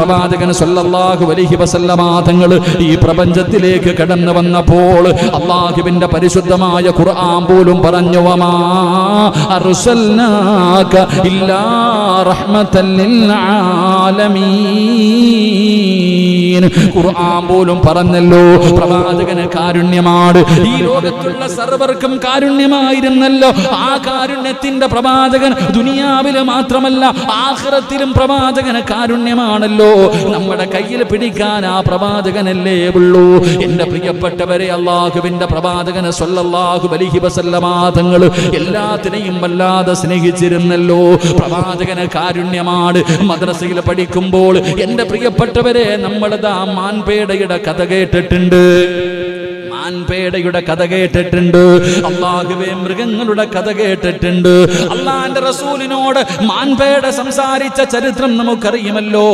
പ്രവാചകൻ സല്ലല്ലാഹു അലൈഹി വസല്ലമ തങ്ങൾ ഈ പ്രപഞ്ചത്തിലേക്ക് കടന്നു വന്നപ്പോൾ അള്ളാഹുവിന്റെ പരിശുദ്ധമായ ഖുർആൻ പോലും പറഞ്ഞു അർസൽനാക ഇല്ലാ റഹ്മത്തൻ ആലമീൻ ഖുർആൻ പോലും പറഞ്ഞല്ലോ പ്രവാചകന് കാരുണ്യമാണ്. ഈ ലോകത്തുള്ള സർവർക്കും കാരുണ്യമായിരുന്നല്ലോ. ആ കാരുണ്യത്തിന്റെ പ്രവാചകൻ ദുനിയാവിൽ മാത്രമല്ല ആഖിറത്തിലും പ്രവാചകന് കാരുണ്യമാണല്ലോ. നമ്മുടെ കയ്യിൽ പിടിക്കാൻ ആ പ്രവാചകനല്ലേ ഉള്ളൂ. എന്റെ പ്രിയപ്പെട്ടവരെ അള്ളാഹുവിന്റെ പ്രവാചകന് സ്വല്ലാഹു അലൈഹി വസല്ലമ തങ്ങൾ എല്ലാത്തിനെയും വല്ലാതെ സ്നേഹിച്ചിരുന്നല്ലോ. പ്രവാചകന് കാരുണ്യമാണ്. മദ്രസയിൽ പഠിക്കുമ്പോൾ എന്റെ പ്രിയപ്പെട്ടവരെ നമ്മളിതാ മാൻപേടയുടെ കഥ കേട്ടിട്ടുണ്ട്. മാൻപേടയുടെ കഥ കേട്ടിട്ടുണ്ട്. അള്ളാഹുവെ മൃഗങ്ങളുടെ കഥ കേട്ടിട്ടുണ്ട്. അള്ളാന്റെ റസൂലിനോട് മാൻപേട സംസാരിച്ച ചരിത്രം നമുക്കറിയുമല്ലോ.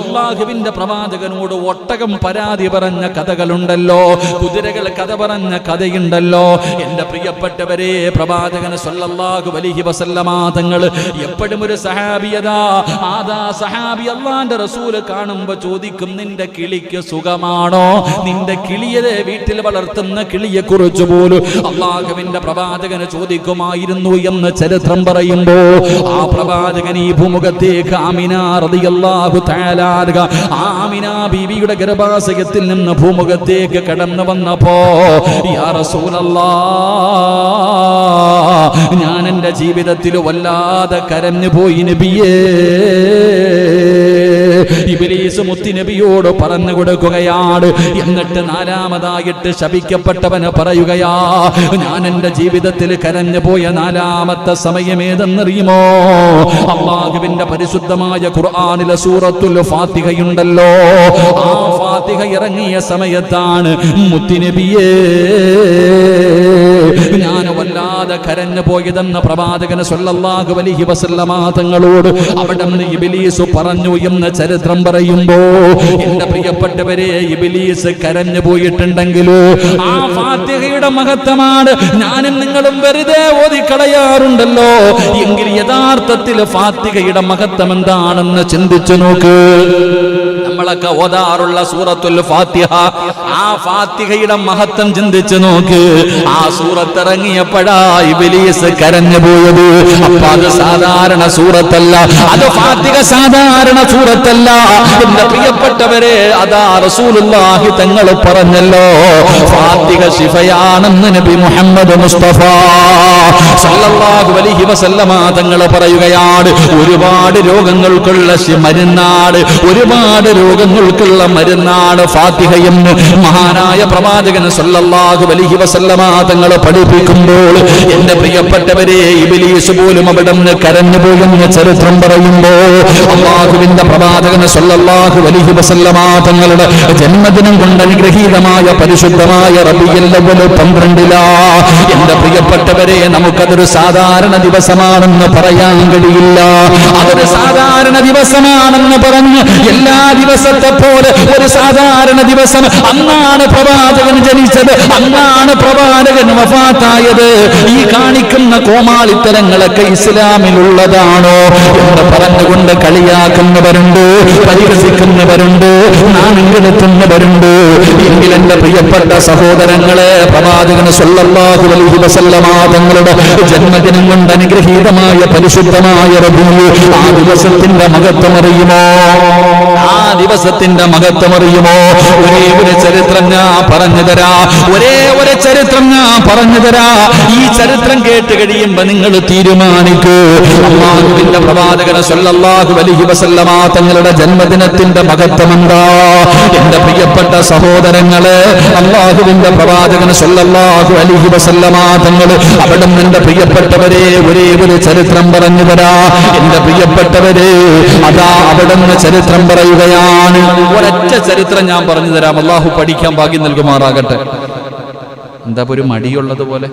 അള്ളാഹുവിന്റെ പ്രവാചകനോട് ഒട്ടകം പരാതി പറഞ്ഞ കഥകളുണ്ടല്ലോ. കുതിരകൾ കഥ പറഞ്ഞ കഥയുണ്ടല്ലോ. എന്റെ പ്രിയപ്പെട്ടവരെ പ്രവാചകന് സല്ലല്ലാഹു വലിഹി വസല്ലമ തങ്ങൾ എപ്പോഴും ഒരു സഹാബിയതാ ആദാ സഹാബി അള്ളാന്റെ റസൂൽ കാണുമ്പോ ചോദിക്കും നിന്റെ കിളിക്ക് സുഖമാണോ? നിന്റെ കിളിയതെ വീട്ടിൽ വളർത്തുന്ന കിളിയെ കുറിച്ച് പോലും അള്ളാഹുവിന്റെ പ്രവാചകന് ചോദിക്കുമായിരുന്നു എന്ന് ചരിത്രം പറയുമ്പോ ആ പ്രവാചകൻ ഈ ഭൂമുഖത്തേക്ക് ആമിന റളിയല്ലാഹു തആല ആമിന ബീവിയുടെ ഗർഭാശയത്തിൽ നിന്ന് ഭൂമുഖത്തേക്ക് കടന്നു വന്നപ്പോ ഞാൻ എന്റെ ജീവിതത്തിൽ വല്ലാതെ കരഞ്ഞു പോയി നബിയേ. ഇബിലീസ് മുത്തിനബിയോട് പറഞ്ഞു കൊടുക്കുകയാണ്. എന്നിട്ട് നാലാമതായിട്ട് ശപിക്കപ്പെട്ടവന് പറയുകയാ ഞാൻ എന്റെ ജീവിതത്തിൽ കരഞ്ഞു പോയ നാലാമത്തെ സമയം ഏതെന്നറിയുമോ? അള്ളാഹുവിന്റെ പരിശുദ്ധമായ ഖുർആാനിലെ സൂറത്തുൽ ഫാത്തിഹയുണ്ടല്ലോ. ആ ഫാത്തിഹ ഇറങ്ങിയ സമയത്താണ് മുത്തിനബിയേ ഞാൻ വല്ലാതെ കരഞ്ഞു പോയതെന്ന പ്രവാചകന് അലൈഹി വസല്ലമ തങ്ങളോട് അവിടെ നിന്ന് ഇബിലീസ് പറഞ്ഞു എന്ന് ചരിത്രം പറയുമ്പോ എന്റെ പ്രിയപ്പെട്ടവരെ ഇബിലീസ് കരഞ്ഞു പോയിട്ടുണ്ടെങ്കിലോ ആ ഫാത്തിഹയുടെ മഹത്വമാണ്. ഞാനും നിങ്ങളും വെറുതെ ഓതിക്കളയാറുണ്ടല്ലോ. എങ്കിൽ യഥാർത്ഥത്തിൽ ഫാത്തിഹയുടെ മഹത്വം എന്താണെന്ന് ചിന്തിച്ചു നോക്ക്. നമ്മളൊക്കെ ഓതാറുള്ള സൂറത്തുൽ ഫാത്തിഹ. ആ ഫാത്തിഹയുടെ മഹത്വം ചിന്തിച്ചു നോക്ക്. ആ സൂറത്ത് ഇറങ്ങിയപ്പോഴാ ഇബിലീസ് കരഞ്ഞു പോയത്. അപ്പൊ അത് സാധാരണ സൂറത്തല്ല. അത് ഫാത്തിഹ സാധാരണ സൂറത്തല്ല. എന്റെ പ്രിയപ്പെട്ടവരെ അതാ റസൂലുള്ളാഹി തങ്ങൾ പറഞ്ഞല്ലോ ഫാത്തിഹ ശിഫയാണെന്ന് നബി മുഹമ്മദ് മുസ്തഫ സല്ലല്ലാഹു അലൈഹി വസല്ലമ തങ്ങൾ പറയുകയാണ് ഒരുപാട് രോഗങ്ങൾക്കുള്ള മരുന്നാണ് ഒരുപാട് രോഗങ്ങൾക്കുള്ള മരുന്നാണ് ഫാത്തിഹ എന്ന് മഹാനായ പ്രവാചകൻ സല്ലല്ലാഹു അലൈഹി വസല്ലമ തങ്ങൾ പഠിപ്പിക്കുമ്പോൾ എന്റെ പ്രിയപ്പെട്ടവരെ ഇബിലീസ് പോലും അവിടെ നിന്ന് കരഞ്ഞു പോകുന്ന ചരിത്രം പറയുമ്പോൾ അള്ളാഹുവിന്റെ പ്രവാചകൻ സല്ലല്ലാഹു അലൈഹി വസല്ലമ തങ്ങളുടെ ജന്മദിനം കൊണ്ട് അനുഗ്രഹീതമായ പരിശുദ്ധമായ പന്ത്രണ്ടിലാ. എന്റെ പ്രിയപ്പെട്ടവരെ നമുക്കതൊരു സാധാരണ ദിവസമാണെന്ന് പറയാൻ കഴിയില്ല. അതൊരു സാധാരണ ദിവസമാണെന്ന് പറഞ്ഞ് എല്ലാ ദിവസത്തെ പോലെ ഒരു സാധാരണ ദിവസം അന്നാണ് പ്രവാചകൻ ജനിച്ചത് അന്നാണ് പ്രവാചകൻ വഫാത്തായത്. ഈ കാണിക്കുന്ന കോമാളിത്തരങ്ങളൊക്കെ ഇസ്ലാമിലുള്ളതാണോ എന്ന് പറഞ്ഞുകൊണ്ട് കളിയാക്കുന്നവരുണ്ട് പരിഹസിക്കുന്നവരുണ്ട് നാണെങ്കിലെത്തുന്നവരുണ്ട് എങ്കിൽ എന്റെ പ്രിയപ്പെട്ട സഹോദരങ്ങളെ പ്രവാചകന് സ്വല്ലാഹു അലൈഹി വസല്ലമ തങ്ങളുടെ ജന്മദിനം കൊണ്ട് അനുഗ്രഹീതമായ പരിശുദ്ധമായ ഭൂമി ആ ദിവസത്തിന്റെ അറിയുമോ? ആ ദിവസത്തിന്റെ മഹത്വം അറിയുമോ? ഒരേ ഒരു ചരിത്രം ഞാൻ പറഞ്ഞു തരാ. ഒരേ ഒരു ചരിത്രം ഞാൻ പറഞ്ഞു തരാ. ഈ ചരിത്രം കേട്ട് കഴിയുമ്പോ നിങ്ങൾ തീരുമാനിക്കൂ. പ്രവാചകന സല്ലല്ലാഹു അലൈഹി വസല്ലമ തങ്ങളുടെ ജന്മദിനത്തിന്റെ മഹത്വം എന്താ? എന്റെ പ്രിയപ്പെട്ട സഹോദരങ്ങളെ അള്ളാഹുവിന്റെ പ്രവാചകന സല്ലല്ലാഹു അലൈഹി വസല്ലമ തങ്ങൾ അവിടെ എന്റെ പ്രിയപ്പെട്ടവരെ ഒരേ ഒരു ചരിത്രം പറഞ്ഞു തരാ. എന്റെ പ്രിയപ്പെട്ടവരെ അതാ അവിടെ ചരിത്രം പറയുകയാണ്. ഒരൊറ്റ ചരിത്രം ഞാൻ പറഞ്ഞു തരാം. അള്ളാഹു പഠിക്കാൻ ഭാഗ്യം നൽകുമാറാകട്ടെ. എന്താ ഒരു മടിയുള്ളത് പോലെ?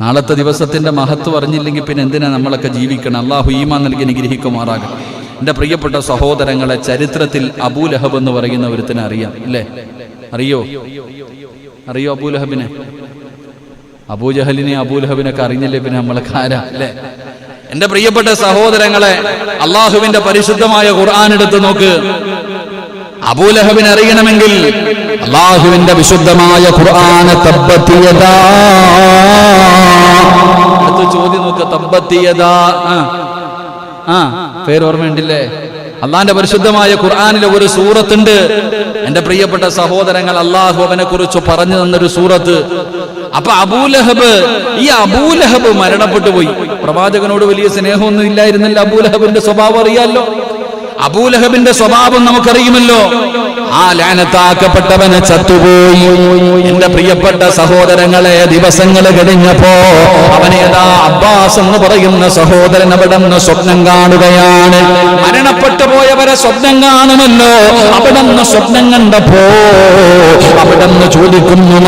നാളത്തെ ദിവസത്തിന്റെ മഹത്വം അറിഞ്ഞില്ലെങ്കിൽ പിന്നെ എന്തിനാ നമ്മളൊക്കെ ജീവിക്കണം? അള്ളാഹു ഈമാൻ നൽകി അനുഗ്രഹിക്കുമാറാകട്ടെ. എന്റെ പ്രിയപ്പെട്ട സഹോദരങ്ങളെ ചരിത്രത്തിൽ അബൂലഹബ് എന്ന് പറയുന്ന ഒരുത്തിനെ അറിയാം അല്ലേ? അറിയോ? അറിയോ അബൂലഹബിനെ അബൂജഹലിനെ അബൂലഹബിനൊക്കെ അറിഞ്ഞില്ലേ പിന്നെ നമ്മളെ ആരാ അല്ലേ? എന്റെ പ്രിയപ്പെട്ട സഹോദരങ്ങളെ അള്ളാഹുവിന്റെ പരിശുദ്ധമായ ഖുർആൻ എടുത്ത് നോക്ക്. അബൂലഹബിന് അറിയണമെങ്കിൽ അള്ളാഹുവിന്റെ വിശുദ്ധമായ ഖുർആന ചോദ്യം നോക്ക് തബ്ബത്തിയതാ. ആ പേര് ഓർമ്മയുണ്ടില്ലേ? അള്ളാന്റെ പരിശുദ്ധമായ ഖുർആാനിലെ ഒരു സൂറത്തുണ്ട്. എന്റെ പ്രിയപ്പെട്ട സഹോദരങ്ങൾ അള്ളാഹു അവനെ കുറിച്ച് പറഞ്ഞു തന്നൊരു സൂറത്ത്. അപ്പൊ അബൂലഹബ് ഈ അബൂലഹബ് മരണപ്പെട്ടു പോയി. പ്രവാചകനോട് വലിയ സ്നേഹമൊന്നും ഇല്ലായിരുന്നല്ലോ. അബൂലഹബിന്റെ സ്വഭാവം അറിയാലോ? അബൂലഹബിന്റെ സ്വഭാവം നമുക്കറിയുമല്ലോ. ആ ലാനത്താക്കപ്പെട്ടവന് ചത്തുപോയി. എന്റെ പ്രിയപ്പെട്ട സഹോദരങ്ങളെ ദിവസങ്ങൾ കഴിഞ്ഞപ്പോ അവനേതാ അബ്ബാസ് എന്ന് പറയുന്ന സഹോദരൻ അവിടെ നിന്ന് സ്വപ്നം കാണുകയാണ്. മരണപ്പെട്ടു പോയവരെ സ്വപ്നം കാണുമല്ലോ. അവിടെ നിന്ന് സ്വപ്നം കണ്ടപ്പോ അവിടെ നിന്ന് ചോദിക്കുന്നു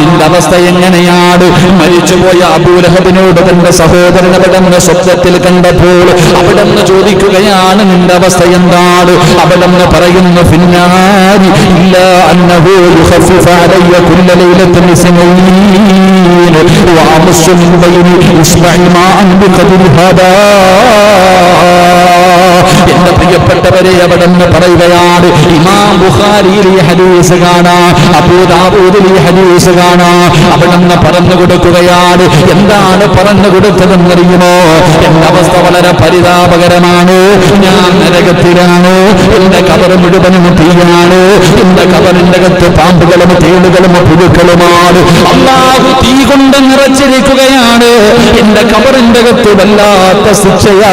നിന്റെ അവസ്ഥ എങ്ങനെയാണ്? മരിച്ചുപോയ അബൂലഹബിനോട് തന്റെ സഹോദരൻ അവിടെ നിന്ന് സ്വപ്നത്തിൽ കണ്ടപ്പോൾ അവിടെ നിന്ന് ചോദിക്കുകയാണ് നിന്റെ അവസ്ഥ എന്താണ്? അവിടെ നിന്ന് പറയുന്നു ഫിന്നാരി ഇല്ല അന്നഹു മിൻ ഹദാ. എന്റെ പ്രിയപ്പെട്ടവരെ അവിടെ നിന്ന് പറയുകയാണ്? ഇമാം ബുഖാരിയിൽ ഈ ഹദീസ് കാണാം. അബൂദാബൂദിൽ ഈ ഹദീസ് കാണാം. അവിടെ പറഞ്ഞു കൊടുക്കുകയാണ്. എന്താണ് പറഞ്ഞു കൊടുത്തതെന്നറിയുമോ? എന്റെ അവസ്ഥ വളരെ പരിതാപകരമാണ്. ഞാൻ നരകത്തിലാണ്. എന്റെ കവർ മുഴുവനും തീയാണ്. എന്റെ കവറിന്റെ അകത്ത് പാമ്പുകളും തേളുകളും പുഴുക്കളുമാണ്. അള്ളാഹു തീ കൊണ്ട് നിറച്ചിരിക്കുകയാണ്. എന്റെ കവറിന്റെ അകത്ത് വല്ലാത്ത ശിക്ഷയാ.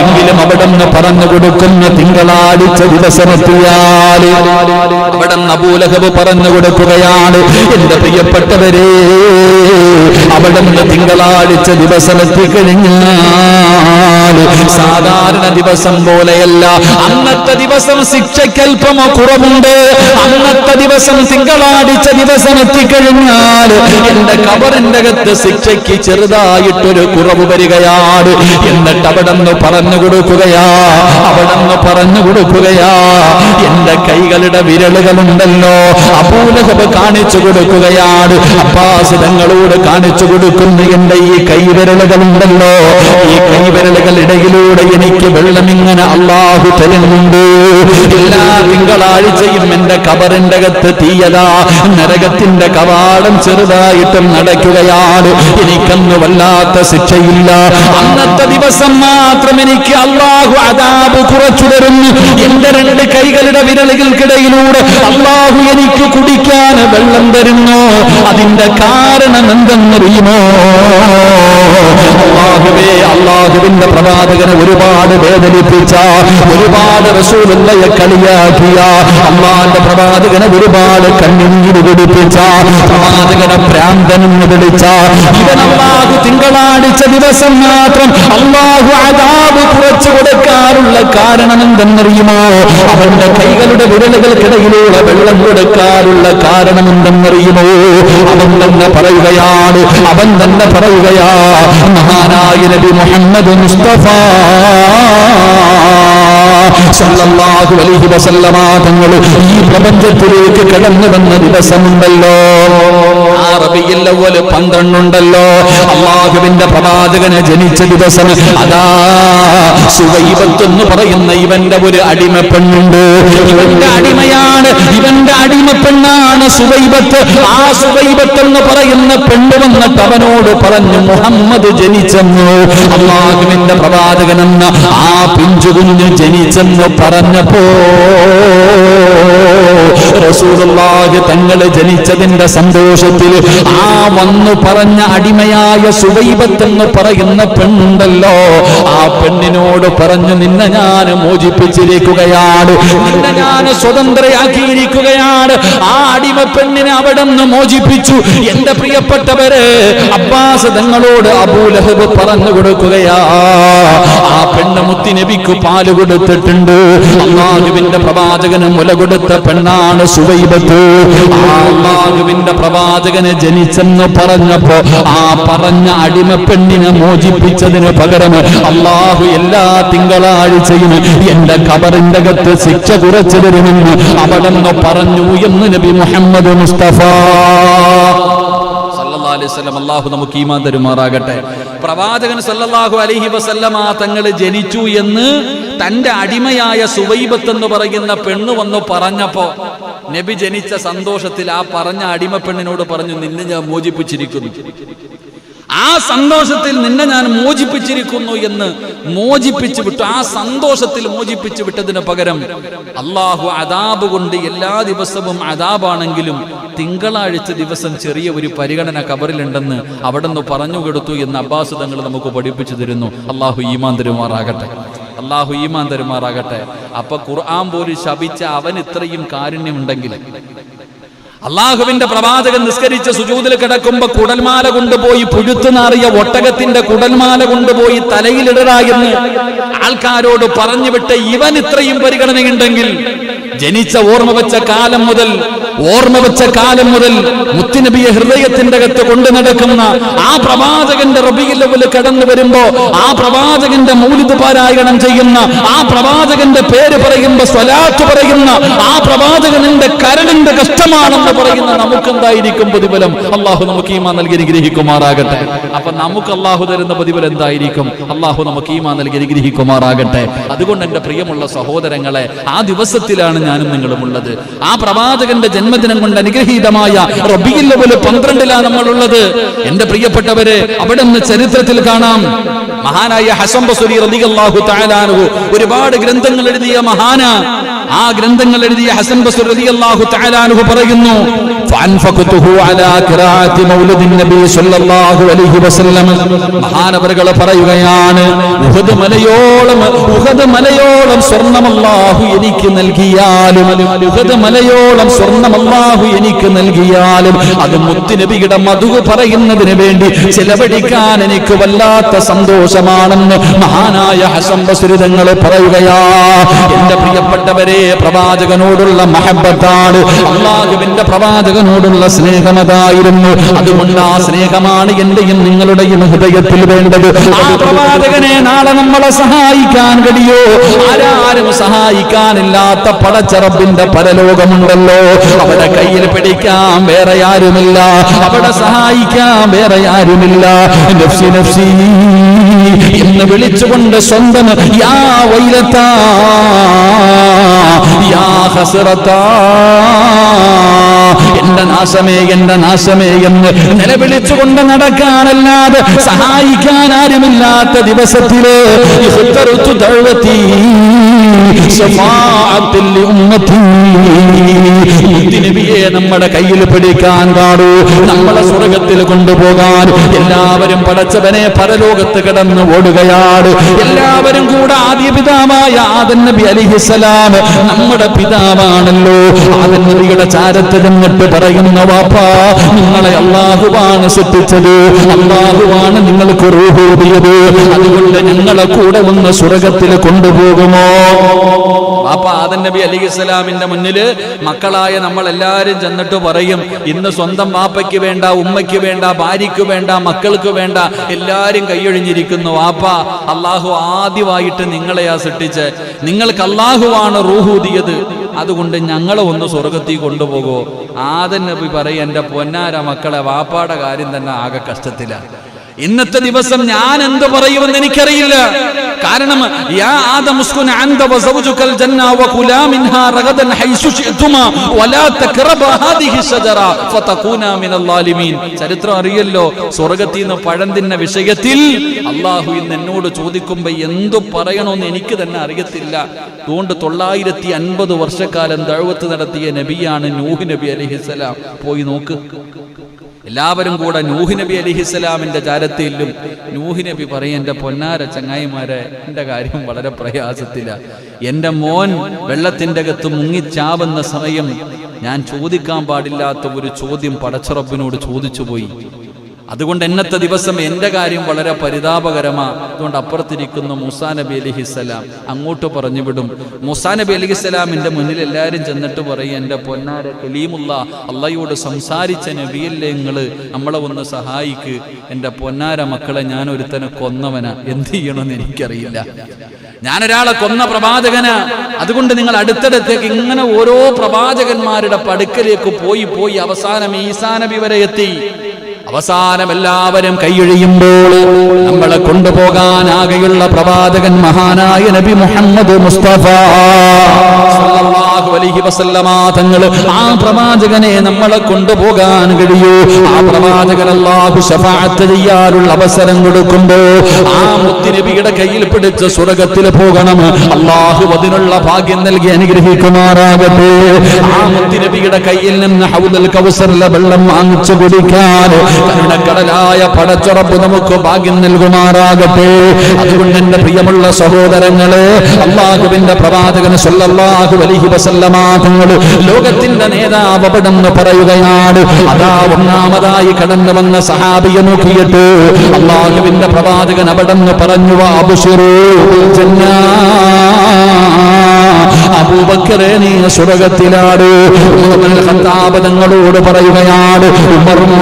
എങ്കിലും അവിടെ നിന്ന് പറഞ്ഞു കൊടുക്കുന്ന തിങ്കളാഴ്ച ദിവസമെത്തിയാൽ അവിടെ നബൂലഹബ് പറഞ്ഞു കൊടുക്കുകയാണ്. എന്റെ പ്രിയപ്പെട്ടവരെ അവിടെ നിന്ന് തിങ്കളാഴ്ച ദിവസമെത്തി കഴിഞ്ഞാൽ സാധാരണ ദിവസം പോലെയല്ല. അന്നത്തെ ദിവസം ശിക്ഷയ്ക്കൽപ്പമോ കുറവുണ്ട്. അന്നത്തെ ദിവസം തിങ്കളാഴ്ച ദിവസം എത്തിക്കഴിഞ്ഞാൽ എന്റെ കബറിന്റെ അകത്ത് ശിക്ഷയ്ക്ക് ചെറുതായിട്ടൊരു കുറവ് വരികയാണ്. എന്നിട്ട് അവിടെ നിന്ന് പറഞ്ഞു കൊടുക്കുകയാ അവിടെന്ന് പറഞ്ഞു കൊടുക്കുകയാ. എന്റെ കൈകളുടെ വിരലുകളുണ്ടല്ലോ. അപൂലഹബ് കാണിച്ചു കൊടുക്കുകയാണ്. അബ്ബാസ് തങ്ങളോട് കാണിച്ചു കൊടുക്കുന്ന എന്റെ ഈ കൈവിരലുകളുണ്ടല്ലോ. ഈ കൈവിരലുകൾ ഇടയിലൂടെ എനിക്ക് വെള്ളം ഇങ്ങനെ അള്ളാഹു തരുന്നുണ്ട്. എല്ലാ തിങ്കളാഴ്ചയും എന്റെ കബറിന്റെ അകത്ത് തീയതാ. നരകത്തിന്റെ കവാടം ചെറുതായിട്ടും നടക്കുകയാണ്. എനിക്കന്ന് വല്ലാത്ത ശിക്ഷയില്ല. അന്നത്തെ ദിവസം മാത്രം എനിക്ക് അള്ളാഹു അതാബ് കുറച്ചു തരുന്നു. എന്റെ രണ്ട് കൈകളുടെ വിരലുകൾക്കിടയിലൂടെ അള്ളാഹു എനിക്ക് കുടിക്കാൻ വെള്ളം തരുന്നു. അതിന്റെ കാരണം എന്തെന്നറിയുമോ? അള്ളാഹുവേ അള്ളാഹുവിന്റെ പ്രവാചകനെ ഒരുപാട് വേദനിപ്പിച്ച ഒരുപാട് റസൂലുള്ളയെ കളിയാക്കിയ അമ്മാന്റെ പ്രവാചകനെ ഒരുപാട് കണ്ണീര് പിടിപ്പിച്ച പ്രവാചകനെ ഭ്രാന്തനെന്ന് വിളിച്ച ഇവൻ തിങ്കളാഴ്ച ദിവസം മാത്രം അള്ളാഹു അതാബ് കുറച്ചു കൊടുക്കാറുള്ള കാരണം എന്തെന്നറിയുമോ? അവന്റെ കൈകളുടെ വിരലുകൾക്കിടയിലൂടെ വെള്ളം കൊടുക്കാറുള്ള കാരണം എന്തെന്നറിയുമോ? അവൻ തന്നെ പറയുകയാണ് അവൻ തന്നെ പറയുകയാ മഹാനായ നബി മുഹമ്മദ് മുസ്തഫ. സല്ലല്ലാഹു അലൈഹി വസല്ലമ തങ്ങൾ ഈ പ്രപഞ്ചത്തിലേക്ക് കടന്നു വന്ന ദിവസമുണ്ടല്ലോ. ആ റബിയിൽ അവ്വൽ പന്ത്രണ്ടുണ്ടല്ലോ. അള്ളാഹുവിന്റെ പ്രവാചകനെ ജനിച്ച ദിവസം അതാ സുവൈബത്ത് എന്ന് പറയുന്ന ഇവന്റെ ഒരു അടിമ പെണ്ണുണ്ട്. ഇവന്റെ അടിമയാണ് ഇവന്റെ അടിമ പെണ്ണാണ് സുവൈബത്ത്. ആ സുവൈബത്ത് എന്ന് പറയുന്ന പെണ്ണ് വന്നിട്ട് അവനോട് പറഞ്ഞു മുഹമ്മദ് ജനിച്ചെന്നു. അള്ളാഹുവിന്റെ പ്രവാചകനെന്ന ആ പിഞ്ചുകുഞ്ഞ് ജനിച്ചെന്ന് പറഞ്ഞപ്പോ റസൂലുള്ളാഹി തങ്ങൾ ജനിച്ചതിന്റെ സന്തോഷത്തിൽ ആ വന്നു പറഞ്ഞ അടിമയായ സുവൈബത്തെന്ന് പറയുന്ന പെണ്ണുണ്ടല്ലോ. ആ പെണ്ണിനോട് പറഞ്ഞു നിന്നെ ഞാൻ മോചിപ്പിച്ചിരിക്കുകയാണ്. നിന്നെ ഞാൻ സ്വതന്ത്രയാക്കിയിരിക്കുകയാണ്. പെണ്ണിനെ അവിടെ നിന്ന് മോചിപ്പിച്ചു. എന്റെ പ്രിയപ്പെട്ടവര് അബ്ബാസ് തങ്ങളോട് അബൂലഹബ് പറഞ്ഞു കൊടുക്കുകയാ. ആ പെണ്ണ് മുത്തിനബിക്ക് പാൽ കൊടുത്തിട്ടുണ്ട്. അള്ളാഹുവിന്റെ പ്രവാചകന് മുല കൊടുത്ത പെണ്ണാണ് സുവൈബത്ത്. അള്ളാഹുവിന്റെ പ്രവാചകന് ജനിച്ചെന്ന് പറഞ്ഞപ്പോ ആ പറഞ്ഞ അടിമ പെണ്ണിനെ മോചിപ്പിച്ചതിന് പകരം അള്ളാഹു എല്ലാ തിങ്കളാഴ്ചയും എന്റെ കബറിന്റെ അകത്ത് ശിക്ഷ കുറച്ചു തരുമെന്ന് അവിടെ പറഞ്ഞു എന്ന് നബി മുഹമ്മദ് മുസ്തഫ. സല്ലല്ലാഹു അലൈഹി വസല്ലം അള്ളാഹു നമുക്ക് ഈമാൻ തരുമാറാകട്ടെ. പ്രവാചകൻ സല്ലല്ലാഹു അലൈഹി വസല്ലമ തങ്ങൾ ജനിച്ചു എന്ന് തന്റെ അടിമയായ സുവൈബത്ത് എന്ന് പറയുന്ന പെണ്ണ് വന്നു പറഞ്ഞപ്പോ നബി ജനിച്ച സന്തോഷത്തിൽ ആ പറഞ്ഞ അടിമ പെണ്ണിനോട് പറഞ്ഞു നിന്നെ ഞാൻ മോചിപ്പിച്ചിരിക്കുന്നു. ആ സന്തോഷത്തിൽ നിന്നെ ഞാൻ മോചിപ്പിച്ചിരിക്കുന്നു എന്ന് മോചിപ്പിച്ചു വിട്ടു. ആ സന്തോഷത്തിൽ മോചിപ്പിച്ചു വിട്ടതിന് പകരം അള്ളാഹു അതാബ് കൊണ്ട് എല്ലാ ദിവസവും അതാബാണെങ്കിലും തിങ്കളാഴ്ച ദിവസം ചെറിയ ഒരു പരിഗണന കബറിലുണ്ടെന്ന് അവിടെ നിന്ന് പറഞ്ഞു കൊടുത്തു എന്ന് അബ്ബാസ് തങ്ങൾ നമുക്ക് പഠിപ്പിച്ചു തരുന്നു. അള്ളാഹു ഈമാൻ തരുമാറാകട്ടെ. അള്ളാഹു ഈമാൻ തരുമാറാകട്ടെ. അപ്പൊ ഖുർആൻ പോലും ശപിച്ച അവൻ ഇത്രയും കാരുണ്യമുണ്ടെങ്കിൽ അള്ളാഹുവിന്റെ പ്രവാചകൻ നിസ്കരിച്ച സുജൂതിൽ കിടക്കുമ്പോ കുടൽമാല കൊണ്ടുപോയി പുഴുത്തു നാറിയ ഒട്ടകത്തിന്റെ കുടൽമാല കൊണ്ടുപോയി തലയിലിടറ എന്ന് ആൾക്കാരോട് പറഞ്ഞുവിട്ട് ഇവൻ ഇത്രയും പരിഗണനയുണ്ടെങ്കിൽ ജനിച്ച ഓർമ്മ വെച്ച കാലം മുതൽ ഓർമ്മ വെച്ച കാലം മുതൽ മുത്തുനബിയെ ഹൃദയത്തിന്റെ അകത്ത് കൊണ്ടു നടക്കുന്ന ആ പ്രവാചകന്റെ റബിയിലവൽ കടന്നു വരുമ്പോ ആ പ്രവാചകന്റെ മൂലിത് പാരായണം ചെയ്യുന്ന ആ പ്രവാചകന്റെ പേര് പറയുമ്പോ സ്വലാത്ത് പറയുന്ന ആ പ്രവാചകനിന്റെ കരണിന്റെ കഷ്ടമാണെന്ന് പറയുന്ന നമുക്ക് എന്തായിരിക്കും പ്രതിഫലം? അള്ളാഹു നമുക്ക് ഈമാ നൽകി അനുഗ്രഹിക്കുമാറാകട്ടെ. അപ്പൊ നമുക്ക് അള്ളാഹു തരുന്ന പ്രതിഫലം എന്തായിരിക്കും? അള്ളാഹു നമുക്ക് ഈമാ നൽകി അനുഗ്രഹിക്കുമാറാകട്ടെ. അതുകൊണ്ട് എന്റെ പ്രിയമുള്ള സഹോദരങ്ങളെ ആ ദിവസത്തിലാണ് ഞാനും നിങ്ങളും ഉള്ളത് ആ പ്രവാചകന്റെ ജന്മദിനം കൊണ്ട് അനുഗ്രഹീതമായ റബിയിൽ പന്ത്രണ്ടിലാണ് നമ്മളുള്ളത്. എന്റെ പ്രിയപ്പെട്ടവരെ അവിടെ നിന്ന് ചരിത്രത്തിൽ കാണാം. മഹാനായ ഹസം ബസുരി റളിയല്ലാഹു തആല അൻഹു ഒരുപാട് ഗ്രന്ഥങ്ങൾ എഴുതിയ മഹാന. ആ ഗ്രന്ഥങ്ങൾ എഴുതിയ ഹസൻ ബസുർ റളിയല്ലാഹു തആല അൻഹു പറയുന്നു മഹാനവറുകൾ പറയുകയാണ് ഉഹദ് മലയോളം ഉഹദ് മലയോളം സ്വർണം അല്ലാഹു എനിക്ക് നൽകിയാലും ഉഹദ് മലയോളം സ്വർണം അല്ലാഹു എനിക്ക് നൽകിയാലും അത് മുത്തുനബിയുടെ മധു പറയുന്നതിന് വേണ്ടി ചെലവഴിക്കാൻ എനിക്ക് വല്ലാത്ത സന്തോഷമാണെന്ന് മഹാനായ ഹസൻ ബസുരിതങ്ങൾ പറയുകയാ. എന്റെ പ്രിയപ്പെട്ടവരെ പ്രവാചകനോടുള്ള മഹബത്താണ്. അള്ളാഹുവിന്റെ പ്രവാചകനോടുള്ള സ്നേഹമതായിരുന്നു. അതുകൊണ്ട് ആ സ്നേഹമാണ് എന്റെയും നിങ്ങളുടെയും ഹൃദയത്തിൽ വേണ്ടത്. ആ പ്രവാചകനെ നാളെ നമ്മളെ സഹായിക്കാൻ കഴിയോ? ആരാരും സഹായിക്കാനില്ലാത്ത പടച്ചറബിന്റെ പരലോകമുണ്ടല്ലോ അവിടെ കയ്യിൽ പിടിക്കാം വേറെ ആരുമില്ല. അവിടെ സഹായിക്കാം വേറെ ആരുമില്ല. നഫ്സി നഫ്സി. എന്ന് വിളിച്ചുകൊണ്ട് സ്വന്തം യാ വൈലത്താ യാ ഹസറത്താ എന്റെ നാശമേ എന്റെ നാശമേ എന്ന് നിലവിളിച്ചുകൊണ്ട് നടക്കാനല്ലാതെ സഹായിക്കാൻ ആരുമില്ലാത്ത ദിവസത്തിൽ നബിയെ നമ്മുടെ കയ്യിൽ പിടിക്കാൻ പാടൂ. നമ്മളെ സ്വർഗത്തിൽ കൊണ്ടുപോകാൻ എല്ലാവരും പടച്ചവനെ പരലോകത്ത് കിടന്ന് ഓടുകയാണ്. എല്ലാവരും കൂടെ ആദ്യ പിതാവായ ആദൻ നബി അലിഹിസലാം നമ്മുടെ പിതാവാണല്ലോ. ആദൻ നബിയുടെ നിന്നിട്ട് പറയുന്ന വാപ്പാ നിങ്ങളെ അള്ളാഹുവാണ് സൃഷ്ടിച്ചത്. അള്ളാഹുവാണ് നിങ്ങൾക്ക് റൂഹൂതിയത് അതുകൊണ്ട് ഞങ്ങളെ കൂടെ ഒന്ന് സ്വർഗത്തിൽ കൊണ്ടുപോകുമോ? വാപ്പ ആദൻ നബി അലി ഇസ്ലാമിന്റെ മുന്നിൽ മക്കളായ നമ്മൾ എല്ലാവരും ചെന്നിട്ട് പറയും ഇന്ന് സ്വന്തം വാപ്പയ്ക്ക് വേണ്ട ഉമ്മയ്ക്ക് വേണ്ട ഭാര്യയ്ക്ക് വേണ്ട മക്കൾക്ക് വേണ്ട എല്ലാരും കൈയൊഴിഞ്ഞിരിക്കുന്നു വാപ്പ അള്ളാഹു ആദ്യമായിട്ട് നിങ്ങളെയാ സൃഷ്ടിച്ച്. നിങ്ങൾക്ക് അള്ളാഹുവാണ് റൂഹൂതിയത് അതുകൊണ്ട് ഞങ്ങളെ ഒന്ന് സ്വർഗത്തിൽ കൊണ്ടുപോകോ. ആദൻ നബി പറയും എന്റെ പൊന്നാര മക്കളെ വാപ്പാടെ കാര്യം തന്നെ ആകെ കഷ്ടത്തിലാണ് ഇന്നത്തെ ദിവസം ഞാൻ എന്ത് പറയുമെന്ന് എനിക്കറിയില്ല. കാരണം യാ ആദം ഉസ്കുൻ അൻത വസൗജുകൽ ജന്ന വകുലാ മിൻഹാ റഗദൻ ഹൈസു ശിഅതുമാ വലാ തഖറബ ഹാദിഹി ഷജറ ഫതകൂനാ മിനൽ ളാലിമീൻ ചരിത്രം അറിയല്ലോ സ്വർഗത്തിൽ നിന്ന് പഴം തിന്ന വിഷയത്തിൽ അള്ളാഹു ഇന്ന് എന്നോട് ചോദിക്കുമ്പോൾ എന്തു പറയണമെന്ന് എനിക്ക് തന്നെ അറിയത്തില്ല. അതുകൊണ്ട് തൊള്ളായിരത്തി അൻപത് വർഷക്കാലം ദഴവത്ത് നടത്തിയ നബിയാണ് നൂഹ് നബി അലഹിസലാം പോയി നോക്ക്. എല്ലാവരും കൂടെ നൂഹ് നബി അലിഹിസ്സലാമിന്റെ ചാരത്തിലും നൂഹ് നബി പറയും എന്റെ പൊന്നാര ചങ്ങായിമാരെ എന്റെ കാര്യം വളരെ പ്രയാസത്തില. എന്റെ മോൻ വെള്ളത്തിന്റെ അകത്ത് മുങ്ങിച്ചാവുന്ന സമയം ഞാൻ ചോദിക്കാൻ പാടില്ലാത്ത ഒരു ചോദ്യം പടച്ചുറപ്പിനോട് ചോദിച്ചു പോയി അതുകൊണ്ട് എന്നത്തെ ദിവസം എന്റെ കാര്യം വളരെ പരിതാപകരമാണ് അതുകൊണ്ട് അപ്പുറത്തിരിക്കുന്ന മുസാ നബി അലിഹിസ്സലാം അങ്ങോട്ട് പറഞ്ഞു വിടും. മുസാ നബി അലിഹിസ്സലാമിന്റെ മുന്നിൽ എല്ലാവരും ചെന്നിട്ട് പറയും എന്റെ പൊന്നാര കലീമുള്ള അള്ളയോട് സംസാരിച്ച നബിയല്ലേ നിങ്ങൾ നമ്മളെ ഒന്ന് സഹായിക്ക്. എന്റെ പൊന്നാര മക്കളെ ഞാൻ ഒരുത്തനെ കൊന്നവനാ. എന്ത് ചെയ്യണമെന്ന് എനിക്കറിയില്ല. ഞാനൊരാളെ കൊന്ന പ്രവാചകന്. അതുകൊണ്ട് നിങ്ങൾ അടുത്തടുത്തേക്ക് ഇങ്ങനെ ഓരോ പ്രവാചകന്മാരുടെ പടുക്കലേക്ക് പോയി പോയി അവസാനം ഈസാനബി വരെ എത്തി. അവസാനം എല്ലാവരും കൈയൊഴിയുമ്പോൾ നമ്മളെ കൊണ്ടുപോകാൻ ആകെയുള്ള പ്രവാചകൻ മഹാനായ നബി മുഹമ്മദ് മുസ്തഫ. സല്ലല്ലാഹു അലൈഹി വസല്ലമ തങ്ങൾ ആ പ്രവാചകനെ നമ്മളെ കൊണ്ടുപോകാൻ കഴിയൂ. ആ പ്രവാചകൻ അല്ലാഹു ശഫാഅത്ത് ചെയ്യാനുള്ള അവസരം കൊടുക്കുമ്പോൾ ആ മുത്തുനബിയുടെ കയ്യിൽ പിടിച്ച് സ്വർഗത്തിൽ പോകണം. അല്ലാഹു അതിനുള്ള ഭാഗ്യം നൽകി അനുഗ്രഹിക്കുമാറാകട്ടെ. ആ മുത്തുനബിയുടെ കയ്യിൽ നിന്ന് ഹൗദൽ കൗസറിലെ വെള്ളം വാങ്ങിച്ചു കുടിക്കാൻ കരുണക്കടലായ പടച്ചുറപ്പ് നമുക്ക് ഭാഗ്യം നൽകുമാറാകട്ടെ. അതുകൊണ്ട് എന്റെ പ്രിയമുള്ള സഹോദരങ്ങളെ അള്ളാഹുവിന്റെ പ്രവാചകൻ സല്ലല്ലാഹു അലൈഹി വസല്ലമ തങ്ങൾ ലോകത്തിന്റെ നേതാവ് അവിടെന്ന് പറയുകയാണ് അതാ ഒന്നാമതായി കടന്നു വന്ന സഹാബിയെ നോക്കിയിട്ട് അള്ളാഹുവിന്റെ പ്രവാചകൻ അവിടെന്ന് പറഞ്ഞു അബുഷിറൂ അബൂബക്കറെ നീ സ്വർഗത്തിലാണ് തങ്ങളോട് പറയുകയാണ് ഉമറും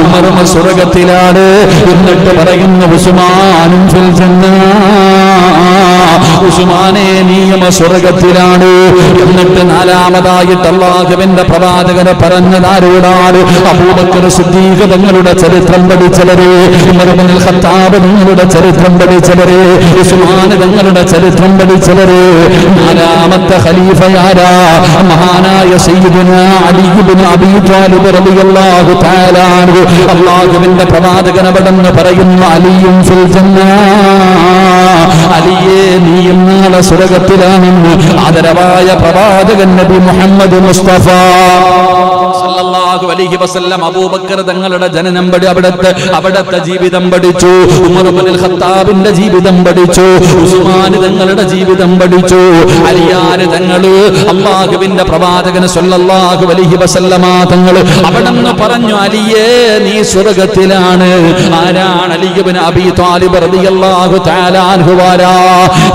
ഉമറും സ്വർഗത്തിലാണ് എന്നിട്ട് പറയുന്നു ഉസുമാനും ഫിൽ ജന്ന. ഉസ്മാനെ നിയമ സ്വർഗത്തിലാണ്. എന്നിട്ട് നാലാമതായിട്ട് അള്ളാഹുവിന്റെ പ്രവാചകനെ പറഞ്ഞതാരോടാണ്? അബൂബക്കർ സിദ്ദീഖ് തങ്ങളുടെ ചരിത്രം പഠിച്ചവരെ മരുമനിൽ ഖത്താബ് തങ്ങളുടെ ചരിത്രം പഠിച്ചവരെ ഉസ്മാൻ തങ്ങളുടെ ചരിത്രം പഠിച്ചവരെ. നാലാമത്തെ ഖലീഫയാരാ മഹാനായ സയ്യിദുന അലി ഇബ്നു അബീ ത്വാലിബ് റളിയല്ലാഹു തആല അൻഹു. അല്ലാഹുവിന്റെ പ്രവാചകൻ അവിടെന്ന് പറയുന്നു അലിയും ഫിൽ ജന്ന. അലിയെ നീ നാളെ സ്വർഗത്തിലാണെന്ന് ആദരവായ പ്രവാചകൻ നബി മുഹമ്മദ് മുസ്തഫ. സല്ലല്ലാഹു അലൈഹി വസല്ലം അബൂബക്കർ തങ്ങളുടെ ജനനം പടി അവിടത്തെ അവിടത്തെ ജീവിതം പഠിച്ചു. ഉമർ ഇബ്നുൽ ഖത്താബിന്റെ ജീവിതം പഠിച്ചു. ഉസ്മാൻ തങ്ങളുടെ ജീവിതം പഠിച്ചു. അലിയാർ തങ്ങൾ അള്ളാഹുവിന്റെ പ്രവാചകന് സല്ലല്ലാഹു അലൈഹി വസല്ലമ തങ്ങൾ അവിടെന്ന് പറഞ്ഞു അലിയേ നീ സ്വർഗത്തിലാണ്. ആരാണ് ഇബ്നു അബീ ത്വാലിബ് റളിയല്ലാഹു തആല അൻഹു വാരാ?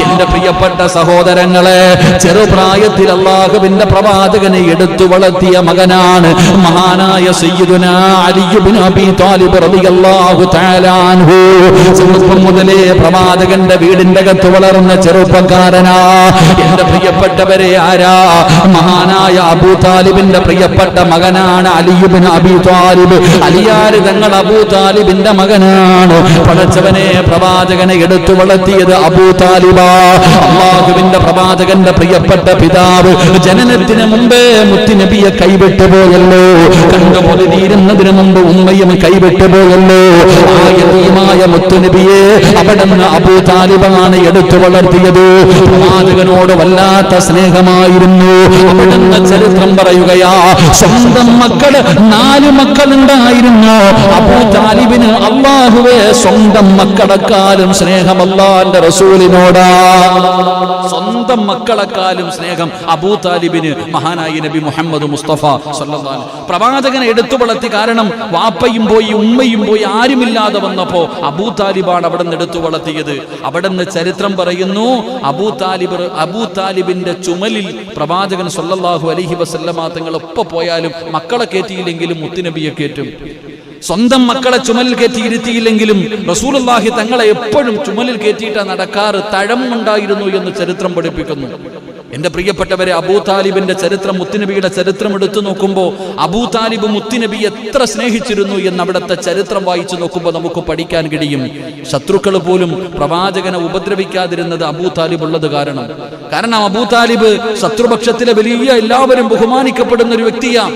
എന്റെ പ്രിയപ്പെട്ട സഹോദരങ്ങളെ ചെറുപ്രായത്തിൽ അള്ളാഹുവിന്റെ പ്രവാചകനെ എടുത്തു വളർത്തിയ മകനാണ് മഹാനായ സയ്യിദുന അലി ഇബ്നു അബീ ത്വാലിബ് റളിയല്ലാഹു തആല അൻഹു. ചെറുപ്പം മുതലേ പ്രവാചകന്റെ വീടിന്റെ അകത്ത് വളർന്ന ചെറുപ്പക്കാരനാ. എന്റെ പ്രിയപ്പെട്ടവരെ ആരാ? മഹാനായ അബൂ താലിബിന്റെ പ്രിയപ്പെട്ട മകനാണ് അലി ഇബ്നു അബീ ത്വാലിബ് അലിയാർ തങ്ങൾ അബൂ താലിബിന്റെ മകനാണ്. പടച്ചവനെ പ്രവാചകനെ എടുത്തു വളർത്തിയത് അബൂ താലിബ. അള്ളാഹുവിന്റെ പ്രവാചകന്റെ പ്രിയപ്പെട്ട പിതാവ്. ജനനത്തിന് മുമ്പേ മുത്തിനബിയെ കൈവിട്ടു പോയല്ലോ കണ്ടു പൊതിരുന്നതിന് മുമ്പ് ഉമ്മയും കൈവിട്ടു പോയല്ലോ. ആ യതീമായ മുത്തുനബിയെ അവിടെ നിന്ന് അബൂ താലിബാണ് എടുത്തു വളർത്തിയത്. പ്രവാചകനോട് വല്ലാത്ത സ്നേഹമായിരുന്നു. അവിടുന്ന് ചരിത്രം പറയുകയാ സ്വന്തം മക്കൾ നാല് മക്കളുണ്ടായിരുന്നു. അബൂ താലിബിന് അള്ളാഹുവേ സ്വന്തം മക്കളെക്കാളും സ്നേഹം അള്ളാന്റെ റസൂലിനോടാ. സ്വന്തം മക്കളെക്കാളും സ്നേഹം അബൂ താലിബിന് മഹാനായി നബി മുഹമ്മദ് മുസ്തഫ സല്ലല്ലാഹു. പ്രവാചകനെ എടുത്തു വളർത്തി കാരണം വാപ്പയും പോയി ഉമ്മയും പോയി ആരുമില്ലാതെ വന്നപ്പോ അബൂ താലിബാണ് അവിടെ നിന്ന് എടുത്തു വളർത്തിയത്. അവിടെ നിന്ന് ചരിത്രം പറയുന്നു അബൂ താലിബ് അബൂ താലിബിന്റെ ചുമലിൽ പ്രവാചകൻ സൊല്ലാഹു അലൈഹി വസല്ലമ തങ്ങൾ ഒപ്പം പോയാലും മക്കളെ കയറ്റിയില്ലെങ്കിലും മുത്തുനബിയെ കയറ്റും സ്വന്തം മക്കളെ ചുമലിൽ കയറ്റി ഇരുത്തിയില്ലെങ്കിലും റസൂലുള്ളാഹി തങ്ങളെ എപ്പോഴും ചുമലിൽ കയറ്റിയിട്ടാണ് നടക്കാറ് തഴമുണ്ടായിരുന്നു എന്ന് ചരിത്രം പഠിപ്പിക്കുന്നു. എന്റെ പ്രിയപ്പെട്ടവരെ അബൂ താലിബിന്റെ ചരിത്രം മുത്തുനബിയുടെ ചരിത്രം എടുത്തു നോക്കുമ്പോൾ അബൂ താലിബ് മുത്തുനബി എത്ര സ്നേഹിച്ചിരുന്നു എന്ന് അവിടുത്തെ ചരിത്രം വായിച്ചു നോക്കുമ്പോൾ നമുക്ക് പഠിക്കാൻ കഴിയും. ശത്രുക്കൾ പോലും പ്രവാചകനെ ഉപദ്രവിക്കാതിരുന്നത് അബൂ താലിബ് ഉള്ളത് കാരണം. കാരണം അബൂ താലിബ് ശത്രുപക്ഷത്തിലെ വലിയ എല്ലാവരും ബഹുമാനിക്കപ്പെടുന്ന ഒരു വ്യക്തിയാണ്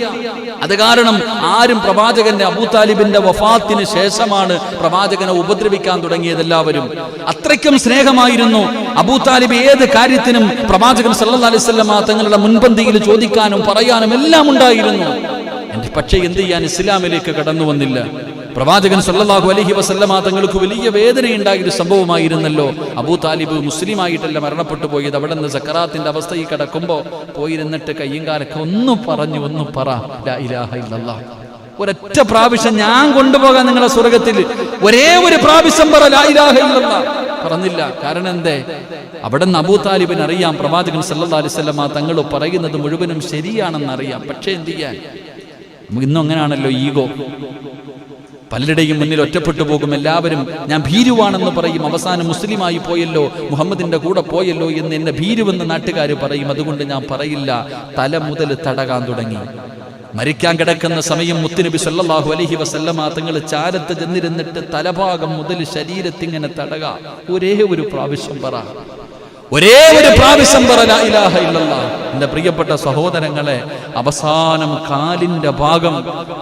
അത് കാരണം ആരും പ്രവാചകന്റെ അബൂതാലിബിന്റെ വഫാത്തിന് ശേഷമാണ് പ്രവാചകനെ ഉപദ്രവിക്കാൻ തുടങ്ങിയത് എല്ലാവരും. അത്രയ്ക്കും സ്നേഹമായിരുന്നു. അബൂതാലിബ് ഏത് കാര്യത്തിനും പ്രവാചകൻ സല്ലല്ലാഹു അലൈഹി വസല്ലമ തങ്ങളുടെ മുൻപന്തിയിൽ ചോദിക്കാനും പറയാനും എല്ലാം ഉണ്ടായിരുന്നു. പക്ഷേ എന്ത് ചെയ്യാൻ ഇസ്ലാമിലേക്ക് കടന്നു വന്നില്ല പ്രവാചകൻ സല്ലാഹു അലഹി വസല്ലമ തങ്ങൾക്ക് വലിയ വേദനയുണ്ടായ ഒരു സംഭവമായിരുന്നല്ലോ. അബൂ താലിബ് മുസ്ലിമായിട്ടല്ല മരണപ്പെട്ടു പോയത്. അവിടെ നിന്ന് സക്കറാത്തിന്റെ അവസ്ഥയിൽ കിടക്കുമ്പോൾ പോയിരുന്നിട്ട് കയ്യും കാലൊക്കെ ഒന്ന് പറഞ്ഞു ഒന്ന് പറ. ഇലാഹ ഒരൊറ്റ പ്രാവശ്യം ഞാൻ കൊണ്ടുപോകാൻ നിങ്ങളെ സ്വർഗത്തിൽ ഒരേ ഒരു പ്രാവശ്യം പറ പറഞ്ഞില്ല. കാരണം എന്തേ? അവിടെ നിന്ന് അബൂ താലിബിന് അറിയാം പ്രവാചകൻ സല്ലാ അലൈഹി വസല്ലമ തങ്ങൾ പറയുന്നത് മുഴുവനും ശരിയാണെന്ന് അറിയാം പക്ഷെ എന്ത് ചെയ്യാൻ? ഇന്നും അങ്ങനെയാണല്ലോ ഈഗോ. പലരുടെയും മുന്നിൽ ഒറ്റപ്പെട്ടു പോകും എല്ലാവരും ഞാൻ ഭീരുവാണെന്ന് പറയും അവസാനം മുസ്ലിമായി പോയല്ലോ മുഹമ്മദിന്റെ കൂടെ പോയല്ലോ എന്ന് എന്നെ ഭീരുവെന്ന് നാട്ടുകാർ പറയും. അതുകൊണ്ട് ഞാൻ പറയില്ല തല മുതൽ തടകാൻ തുടങ്ങി. മരിക്കാൻ കിടക്കുന്ന സമയം മുത്തുനബി സല്ലാഹു അലഹി വസല്ലമ തങ്ങൾ ചാരത്ത് ചെന്നിരുന്നിട്ട് തലഭാഗം മുതൽ ശരീരത്തിങ്ങനെ തടക. ഒരേ ഒരു പ്രാവശ്യം പറ. ഒരേ ഒരു പ്രാവശ്യം പറ ലാ ഇലാഹ പ്രിയപ്പെട്ട സഹോദരങ്ങളെ അവസാനം കാലിന്റെ ഭാഗം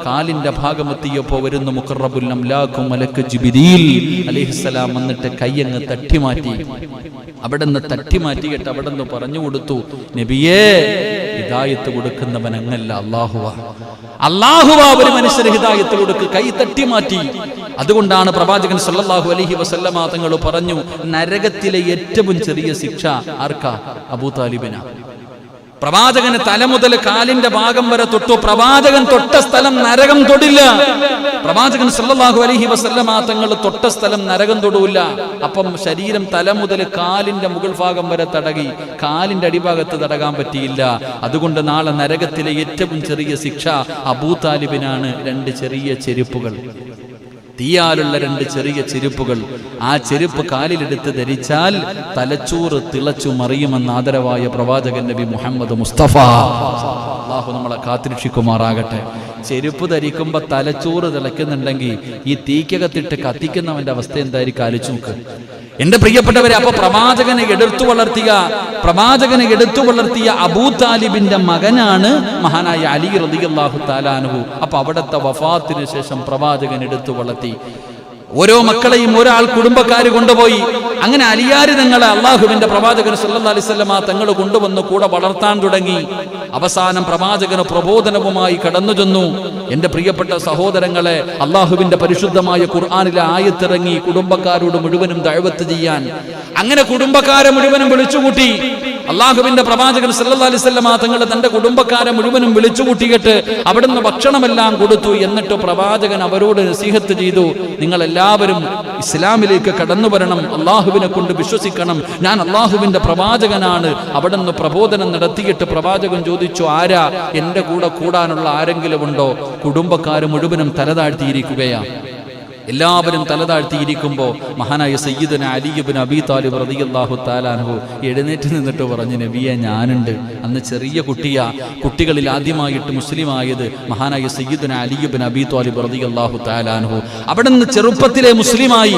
കാലിന്റെ ഭാഗം എത്തിയപ്പോ വരുന്ന മുഖറബുൽ മലക്ക് ജിബിരിൽ അലൈഹിസ്സലാം വന്നിട്ട് കയ്യങ്ങ് തട്ടിമാറ്റി. അവിടെ നിന്ന് തട്ടിമാറ്റിയിട്ട് അവിടെ നിന്ന് പറഞ്ഞു കൊടുത്തു നബിയേ ഹിതായത്ത് കൊടുക്കുന്നവൻ അങ്ങല്ല അള്ളാഹുവ അള്ളാഹുവ ഒരു മനുഷ്യന് ഹിതായത്ത് കൊടുക്ക് കൈ തട്ടി മാറ്റി അതുകൊണ്ടാണ് പ്രവാചകൻ സല്ലാഹു അലഹി വസല്ലമ തങ്ങൾ പറഞ്ഞു നരകത്തിലെ ഏറ്റവും ചെറിയ ശിക്ഷ ആർക്കാ? അബൂ താലിബിന. പ്രവാചകന് തല മുതൽ കാലിന്റെ ഭാഗം വരെ തൊട്ടു. പ്രവാചകൻ തൊട്ട സ്ഥലം നരകം തൊടില്ല. പ്രവാചകൻ സല്ലാഹു അലഹി വസല്ലമ തങ്ങൾ തൊട്ട സ്ഥലം നരകം തൊടൂല അപ്പം ശരീരം തല മുതൽ കാലിന്റെ മുകൾ ഭാഗം വരെ തടകി കാലിന്റെ അടിഭാഗത്ത് തടകാൻ പറ്റിയില്ല. അതുകൊണ്ട് നാളെ നരകത്തിലെ ഏറ്റവും ചെറിയ ശിക്ഷ അബൂ താലിബിനാണ്. രണ്ട് ചെറിയ ചെരുപ്പുകൾ. തീയാലുള്ള രണ്ട് ചെറിയ ചെരുപ്പുകൾ. ആ ചെരുപ്പ് കാലിലെടുത്ത് ധരിച്ചാൽ തലച്ചോറ് തിളച്ചു മറിയുമെന്ന് ആദരവായ പ്രവാചകൻ നബി മുഹമ്മദ് മുസ്തഫ. അള്ളാഹു നമ്മളെ കാത്തിരക്ഷിക്കുമാറാകട്ടെ. ചെരുപ്പ് ധരിക്കുമ്പോ തലച്ചോറ് തിളയ്ക്കുന്നുണ്ടെങ്കിൽ ഈ തീക്കകത്തിട്ട് കത്തിക്കുന്നവന്റെ അവസ്ഥ എന്തായിരിക്കും? ആലോചിച്ച് നോക്ക്. എന്റെ പ്രിയപ്പെട്ടവരെ അപ്പൊ പ്രവാചകനെ എടുത്തു വളർത്തിയ പ്രവാചകനെ എടുത്തു വളർത്തിയ അബൂ താലിബിന്റെ മകനാണ് മഹാനായ അലി റളിയല്ലാഹു താലാനുഹു അപ്പൊ അവിടുത്തെ വഫാത്തിന് ശേഷം പ്രവാചകൻ എടുത്തു വളർത്തി. ഓരോ മക്കളെയും ഒരാൾ കുടുംബക്കാർ കൊണ്ടുപോയി. അങ്ങനെ അലിയാരി തങ്ങളെ അള്ളാഹുവിന്റെ പ്രവാചകൻ സല്ലാ അലൈഹി വസല്ലമ തങ്ങൾ കൊണ്ടുവന്ന് കൂടെ വളർത്താൻ തുടങ്ങി. അവസാനം പ്രവാചകന് പ്രബോധനവുമായി കടന്നു ചെന്നു. എന്റെ പ്രിയപ്പെട്ട സഹോദരങ്ങളെ അള്ളാഹുവിന്റെ പരിശുദ്ധമായ ഖുർആാനിലെ ആയത്തിറങ്ങി കുടുംബക്കാരോട് മുഴുവനും ദഴവത്ത് ചെയ്യാൻ. അങ്ങനെ കുടുംബക്കാരെ മുഴുവനും വിളിച്ചുകൂട്ടി. അള്ളാഹുവിന്റെ പ്രവാചകൻ സല്ലല്ലാഹു അലൈഹി വസല്ലം തങ്ങൾ തന്റെ കുടുംബക്കാരെ മുഴുവനും വിളിച്ചു കൂട്ടിയിട്ട് അവിടുന്ന് ഭക്ഷണമെല്ലാം കൊടുത്തു എന്നിട്ട് പ്രവാചകൻ അവരോട് നസീഹത്ത് ചെയ്തു നിങ്ങൾ എല്ലാവരും ഇസ്ലാമിലേക്ക് കടന്നു വരണം അള്ളാഹുവിനെ കൊണ്ട് വിശ്വസിക്കണം. ഞാൻ അള്ളാഹുവിന്റെ പ്രവാചകനാണ്. അവിടുന്ന് പ്രബോധനം നടത്തിയിട്ട് പ്രവാചകൻ ചോദിച്ചു ആരാ? എന്റെ കൂടെ കൂടാനുള്ള ആരെങ്കിലും ഉണ്ടോ? കുടുംബക്കാർ മുഴുവനും തലതാഴ്ത്തിയിരിക്കുകയാണ്. എല്ലാവരും തലതാഴ്ത്തിയിരിക്കുമ്പോൾ മഹാനായ സയ്യിദന അലിയുബിൻ അബി താലിബ് റളിയല്ലാഹു താലാൻഹു എഴുന്നേറ്റ് നിന്നിട്ട് പറഞ്ഞു നബിയെ ഞാനുണ്ട്. അന്ന് ചെറിയ കുട്ടിയ. കുട്ടികളിൽ ആദ്യമായിട്ട് മുസ്ലിമായത് മഹാനായ സയ്യിദന അലിയുബിൻ അബി താലിബ് റളിയല്ലാഹു താലാൻഹു അവിടെ നിന്ന് ചെറുപ്പത്തിലെ മുസ്ലിമായി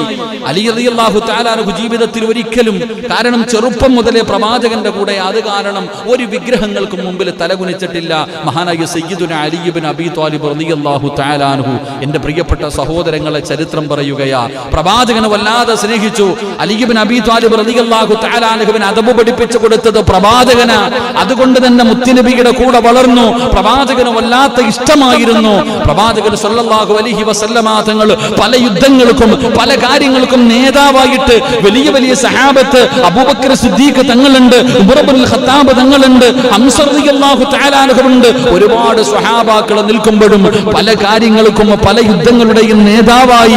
അലി റളിയല്ലാഹു താലാൻഹു ജീവിതത്തിൽ ഒരിക്കലും കാരണം ചെറുപ്പം മുതലേ പ്രവാചകന്റെ കൂടെ അത് കാരണം ഒരു വിഗ്രഹങ്ങൾക്ക് മുമ്പിൽ തലകുനിച്ചിട്ടില്ല. മഹാനായ സയ്യിദുന അലിയുബിൻ അബി താലിബ് റളിയല്ലാഹു താലാൻഹു എന്റെ പ്രിയപ്പെട്ട സഹോദരങ്ങളെ ചരിത്രം പറയുകയാ. പ്രവാചകനെ വല്ലാതെ സ്നേഹിച്ചു. അലിബിൻ പഠിപ്പിച്ചു കൊടുത്തത് പ്രവാചകന. അതുകൊണ്ട് തന്നെ മുത്തുനബിയുടെ കൂടെ വളർന്നു. പ്രവാചകന് വല്ലാത്ത ഇഷ്ടമായിരുന്നു. പ്രവാചകൻ സല്ലല്ലാഹു അലൈഹി വസല്ലമ തങ്ങൾ പല യുദ്ധങ്ങൾക്കും പല കാര്യങ്ങൾക്കും നേതാവായിട്ട് വലിയ വലിയ സഹാബത്ത് അബൂബക്കർ സിദ്ദീഖ് തങ്ങളുണ്ട് ഉമർ ഇബ്നുൽ ഖത്താബ് തങ്ങളുണ്ട് ഹംസ റളിയല്ലാഹു തആലാനുഹുണ്ട് ഒരുപാട് സ്വഹാബാക്കൾ നിൽക്കുമ്പോഴും പല കാര്യങ്ങൾക്കും പല യുദ്ധങ്ങളുടെയും നേതാവായി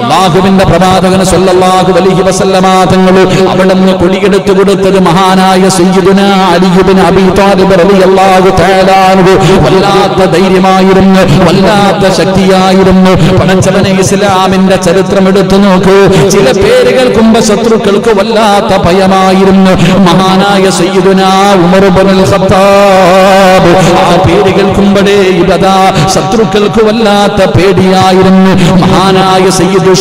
അള്ളാഹുവിന്റെ പ്രവാചകന് സല്ലല്ലാഹു അലൈഹി വസല്ലമ തങ്ങൾ അവിടെ നിന്ന് കൊടിയെടുത്തു കൊടുത്തത് മഹാനായ സയ്യിദുന അലി ഇബ്നു അബീ താലിബ് റളിയല്ലാഹു തആല അൻഹു. വല്ലാത്ത ധൈര്യമായിരുന്നു. വല്ലാത്ത ശക്തിയായിരുന്നു. പണച്ചവനെ ഇസ്ലാമിന്റെ ചരിത്രം എടുത്തു നോക്കൂ. ചില പേരുകൾ കേൾക്കുമ്പോ ശത്രുക്കൾക്ക് വല്ലാത്ത ഭയമായിരുന്നു. മഹാനായ സയ്യിദുന ഉമർ ഇബ്നുൽ ഖത്താബ്. ആ പേരുകൾ കേൾക്കുമ്പോഴേ ഇബദാ ശത്രുക്കൾക്ക് വല്ലാത്ത പേടിയായിരുന്നു. മഹാനായ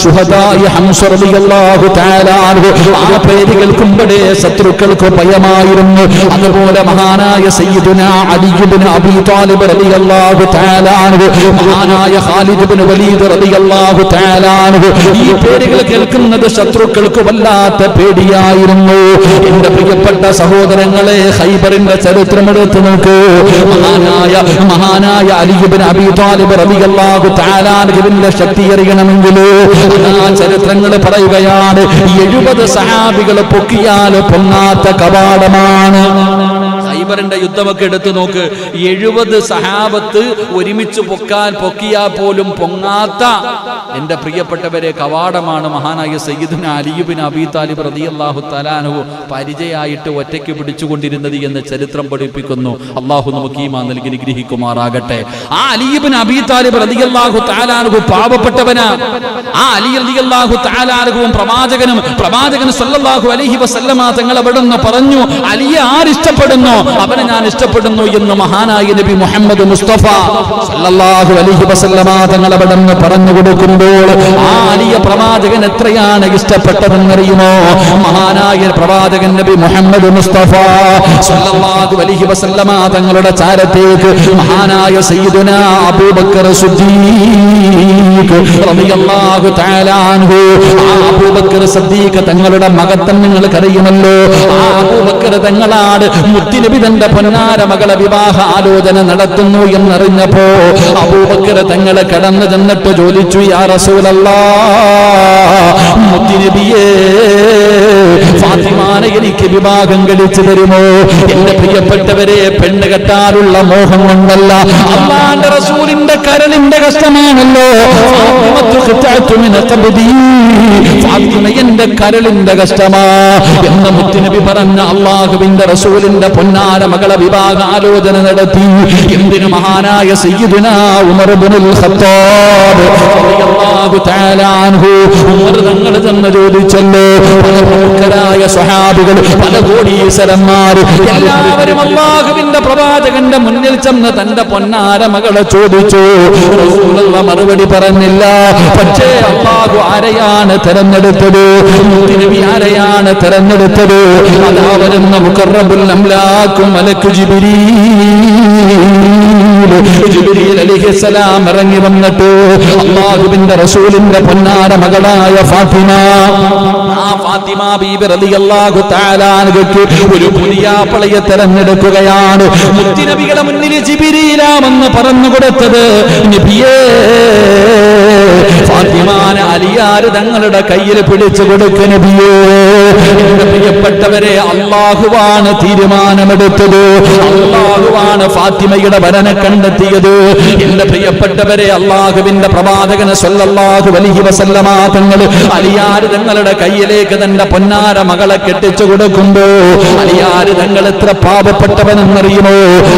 ശുഹദായ ഹംസ തആല അൻഹു. ആ ശത്രുക്കൾക്ക് ഭയമായിരുന്നു. അതുപോലെ മഹാനായ തആല അൻഹു. മഹാനായ ഖാലിദ് ഇബ്നു വലീദ് തആല അൻഹു. ഈ പേരുകൾ കേൾക്കുന്നത് ശത്രുക്കൾക്ക് വല്ലാത്ത പേടിയായിരുന്നു. എന്റെ പ്രിയപ്പെട്ട സഹോദരങ്ങളെ ഹൈബറിന്റെ ചരിത്രം എടുത്ത് നോക്കൂ. മഹാനായ മഹാനായ അലി ഇബ്നു അബീ താലിബ് റളിയല്ലാഹു തആല അൻഹുവിന്റെ ശക്തി അറിയണമെങ്കിൽ ചരിത്രങ്ങൾ പറയുകയാണ് എഴുപത് സഹാബികൾ പൊക്കിയാൽ പൊങ്ങാത്ത കവാടമാണ്. ഖൈബറിന്റെ യുദ്ധമൊക്കെ എടുത്തു നോക്ക്. എഴുപത് സഹാബത്ത് ഒരുമിച്ച് പൊക്കാൻ പൊക്കിയാ പോലും പൊങ്ങാത്ത എന്റെ പ്രിയപ്പെട്ടവരെ കവാടമാണ് മഹാനായ സയ്യിദിന് അലിയുബിൻ അബി താലിബ് റളിയല്ലാഹു തലാനു പരിചയമായിട്ട് ഒറ്റയ്ക്ക് പിടിച്ചുകൊണ്ടിരുന്നത് എന്ന് ചരിത്രം പഠിപ്പിക്കുന്നു. അള്ളാഹു നമുക്ക് ഈമാ നൽകി നിഗ്രഹിക്കുമാറാകട്ടെ ആ അലിയുബിൻ അബി താലിബ് റളിയല്ലാഹു താലാനുഹു പാവപ്പെട്ടവനാ. ആ അലി റളിയല്ലാഹു തആലാനഹുവും പ്രവാചകനും പ്രവാചകൻ സല്ലല്ലാഹു അലൈഹി വസല്ലമ തങ്ങൾ അവിടെ നിന്ന് പറഞ്ഞു അലിയെ ആരിഷ്ടപ്പെടുന്നു? അവനെ ഞാൻ ഇഷ്ടപ്പെടുന്നു എന്ന് മഹാനായ നബി മുഹമ്മദ് മുസ്തഫ സല്ലല്ലാഹു അലൈഹി വസല്ലമ തങ്ങൾ അവിടെ നിന്ന് പറഞ്ഞു കൊടുക്കുമ്പോൾ ആ അലിയ പ്രവാചകൻ എത്രയാണ് ഇഷ്ടപ്പെട്ടതെന്ന് അറിയുമോ മഹാനായ പ്രവാചകൻ നബി മുഹമ്മദ് മുസ്തഫ സല്ലല്ലാഹു അലൈഹി വസല്ലമ തങ്ങളുടെ ചാരത്തേക്ക് മഹാനായ സയ്യിദുന അബൂബക്കർ സിദ്ദീഖ് റളിയല്ലാഹു തആല അൻഹു അബൂബക്കർ സിദ്ദീഖ് തങ്ങളുടെ മകത്തം നിങ്ങൾക്കറിയുമല്ലോ ആ അബൂബക്കർ തങ്ങളാണ് മുത്തിനബി തന്റെ പൊന്നാര മകളെ വിവാഹ ആലോചന നടത്തുന്നു എന്നറിഞ്ഞപ്പോ അബൂബക്കർ തങ്ങളെ കടന്നു ചെന്നിട്ട് ചോദിച്ചു യാ റസൂലല്ലാ ഫാത്തിമാനെ എനിക്ക് വിവാഹം കഴിച്ചു തരുമോ? എന്റെ പ്രിയപ്പെട്ടവരെ പെണ്ണ് കെട്ടാനുള്ള മോഹം കൊണ്ടല്ല. അള്ളാന്റെ റസൂലിന്റെ കരളിന്റെ കഷ്ടമാണല്ലോ. എന്റെ കരളിന്റെ കഷ്ടമാ എന്ന മുത്തുനബി പറഞ്ഞ അള്ളാഹുവിന്റെ റസൂലിന്റെ പൊന്നാര മകളെ വിവാഹ ആലോചന നടത്തി. എന്തിനു മഹാനായ സയ്യിദുന ഉമർ ഇബ്നുൽ ഖത്താബ് റളിയല്ലാഹു തആല അൻഹു. ഉമർ തങ്ങൾ ചെന്ന് ചോദിച്ചല്ലോ പ്രമുഖരായ സ്വഹാബികൾ പല കോടീശ്വരന്മാർ എല്ലാവരും അള്ളാഹുവിന്റെ പ്രവാചകന്റെ മുന്നിൽ ചെന്ന് തന്റെ പൊന്നാര മകളെ ചോദിച്ചു മറുപടി പറഞ്ഞില്ല. പക്ഷേ അള്ളാഹു ആരെയാണ് തെരഞ്ഞെടുത്തത്? നബി ആരെയാണ് തെരഞ്ഞെടുത്തത്? അതാ വരുന്ന ജിബിരീൽ ജിബ്രീൽ അലൈഹിസ്സലാം ഇറങ്ങി വന്നിട്ട് അള്ളാഹുവിന്റെ റസൂലിന്റെ പൊന്നാര മകളായ ഫാത്തിമ ഫാത്തിമ ബീബി റളിയല്ലാഹു തആല അൻഹയ്ക്ക് ഒരു പുതിയ പളയെ തെരഞ്ഞെടുക്കുകയാണ്. മുത്തിനബികളെ മുന്നിൽ ജിബിരീലാമെന്ന് പറഞ്ഞു കൊടുത്തത്. നബിയേ ഫാത്തിമാനെ അലിയാര് തങ്ങളുടെ കയ്യിൽ പിടിച്ചു കൊടുക്ക നബിയേ. പ്രിയപ്പെട്ടവരെ അള്ളാഹുവാണ് തീരുമാനമെടുത്തത്. അള്ളാഹുവാണ് ഫാത്തിമയുടെ വരനെ കണ്ടെത്തിയത്. എന്റെ പ്രിയപ്പെട്ടവരെ അള്ളാഹുവിന്റെ പ്രവാചകന് സ്വല്ലാഹു വലിയ വസല്ലമ തങ്ങൾ അലിയാര് തങ്ങളുടെ കയ്യിലേക്ക് തന്റെ പൊന്നാര മകളെ കെട്ടിച്ചു കൊടുക്കുമ്പോ അലിയാര് തങ്ങൾ എത്ര പാപപ്പെട്ടവനെന്നറിയുമോ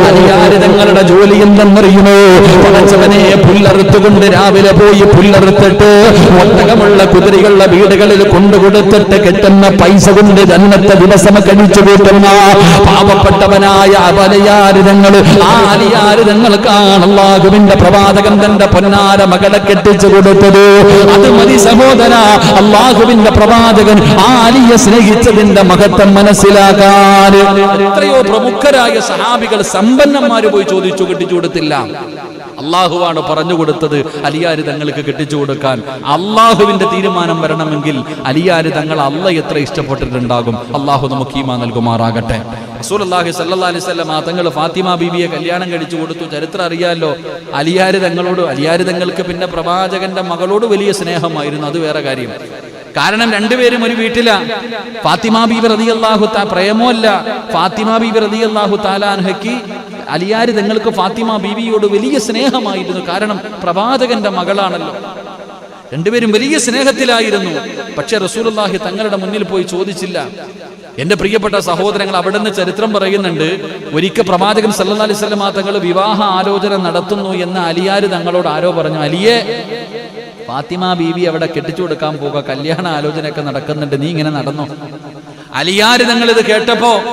അലിയാര് തങ്ങളുടെ ജോലി എന്തെന്നറിയുമോ? പടച്ചവനെ പുല്ലറുത്തുകൊണ്ട് രാവിലെ പോയി പുല്ലറുത്തിട്ട് ഒട്ടകമുള്ള കുതിരകളുടെ വീടുകളിൽ കൊണ്ടുകൊടുത്തിട്ട് കെട്ടുന്ന പൈസ കൊണ്ട് ജന്മത്തെ ദിവസം കഴിച്ചു കൂട്ടുന്ന പാവപ്പെട്ടവനായ അപലയാരിതങ്ങൾ ആ അലിയാരിതങ്ങൾക്കാണ് അള്ളാഹുവിന്റെ പ്രവാചകൻ തന്റെ പൊന്നാര മകളെ കെട്ടിച്ചു കൊടുത്തത്. അത് മതി സഹോദര അള്ളാഹുവിന്റെ പ്രവാചകൻ ആലിയെ സ്നേഹിച്ചതിന്റെ മഹത്വം മനസ്സിലാക്കാൻ. എത്രയോ പ്രമുഖരായ സഹാബികൾ സമ്പന്നന്മാര് പോയി ചോദിച്ചു കെട്ടിച്ചു കൊടുത്തില്ല. അള്ളാഹുവാണ് പറഞ്ഞു കൊടുത്തത്. അലിയാര് തങ്ങൾക്ക് കെട്ടിച്ചു കൊടുക്കാൻ. അള്ളാഹുവിന്റെ തീരുമാനം വരണമെങ്കിൽ അലിയാര് തങ്ങൾ അല്ല എത്ര ഇഷ്ടപ്പെട്ടിട്ടുണ്ടാകും. അള്ളാഹു നമുക്ക് ഈമാ നൽകുമാറാകട്ടെ. ആ തങ്ങൾ ഫാത്തിമ ബീവിയെ കല്യാണം കഴിച്ചു കൊടുത്തു. ചരിത്രം അറിയാലോ. അലിയാര് തങ്ങളോട് അലിയാര് തങ്ങൾക്ക് പിന്നെ പ്രവാചകന്റെ മകളോട് വലിയ സ്നേഹമായിരുന്നു. അത് വേറെ കാര്യം. കാരണം രണ്ടുപേരും ഒരു വീട്ടിലാ. ഫാത്തിമ ബീബി റളിയല്ലാഹു പ്രേമോ അല്ല ഫാത്തിമ ബീബി റളിയല്ലാഹു താലാൻഹയ്ക്ക് അലിയാര് തങ്ങൾക്ക് ഫാത്തിമ ബീവിയോട് വലിയ സ്നേഹമായിരുന്നു. കാരണം പ്രവാചകന്റെ മകളാണല്ലോ. രണ്ടുപേരും വലിയ സ്നേഹത്തിലായിരുന്നു. പക്ഷെ റസൂലുള്ളാഹി തങ്ങളുടെ മുന്നിൽ പോയി ചോദിച്ചില്ല. എന്റെ പ്രിയപ്പെട്ട സഹോദരങ്ങൾ അവിടെ നിന്ന് ചരിത്രം പറയുന്നുണ്ട് ഒരിക്കൽ പ്രവാചകൻ സല്ലല്ലാഹു അലൈഹി വസല്ലം തങ്ങൾ വിവാഹ ആലോചന നടത്തുന്നു എന്ന് അലിയാർ തങ്ങളോട് ആരോ പറഞ്ഞു. അലിയെ ഫാത്തിമ ബീവി അവിടെ കെട്ടിച്ചു കൊടുക്കാൻ പോകുക കല്യാണ ആലോചനയൊക്കെ നടക്കുന്നുണ്ട്. നീ ഇങ്ങനെ നടന്നോ? അലിയാർ തങ്ങൾ ഇത് കേട്ടപ്പോ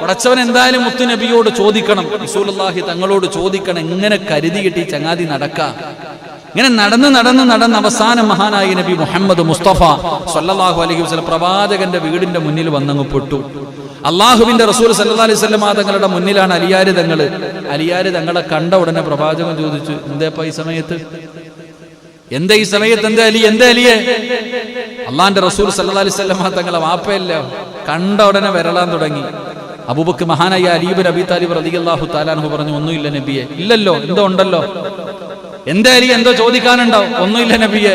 പടച്ചവൻ എന്തായാലും മുത്തുനബിയോട് ചോദിക്കണം. റസൂലുള്ളാഹി തങ്ങളോട് ചോദിക്കണം എങ്ങനെ കരുതി കിട്ടി ചങ്ങാതി നടക്ക? ഇങ്ങനെ നടന്ന് നടന്ന് നടന്ന് അവസാനം മഹാനായി നബി മുഹമ്മദ് മുസ്തഫ സല്ലല്ലാഹു അലൈഹി വസല്ലം പ്രവാചകന്റെ വീടിന്റെ മുന്നിൽ വന്നങ്ങ് പൊട്ടു. അള്ളാഹുവിന്റെ റസൂൽ സല്ലാ അലൈഹി വസല്ലം തങ്ങളുടെ മുന്നിലാണ് അലിയാര് തങ്ങൾ. അലിയാര് തങ്ങളെ കണ്ട ഉടനെ പ്രവാചകൻ ചോദിച്ചു എന്തേപ്പ ഈ സമയത്ത്? എന്താ ഈ സമയത്ത്? എന്താ അലി? എന്താ അലിയെ? അള്ളാന്റെ റസൂൽ സല്ലാ അലൈഹി വസല്ലം തങ്ങളെ വാപ്പയല്ലോ? കണ്ട ഉടനെ വരളാൻ തുടങ്ങി. അബൂബക്ക് മഹാനായ അലീബ് നബി താലിബ് റളിയല്ലാഹു താലാൻഹു പറഞ്ഞു ഒന്നുമില്ല നബിയെ. ഇല്ലല്ലോ എന്തോ ഉണ്ടല്ലോ. എന്താ അലി എന്തോ ചോദിക്കാനുണ്ടാവും ഒന്നുമില്ല നബിയെ.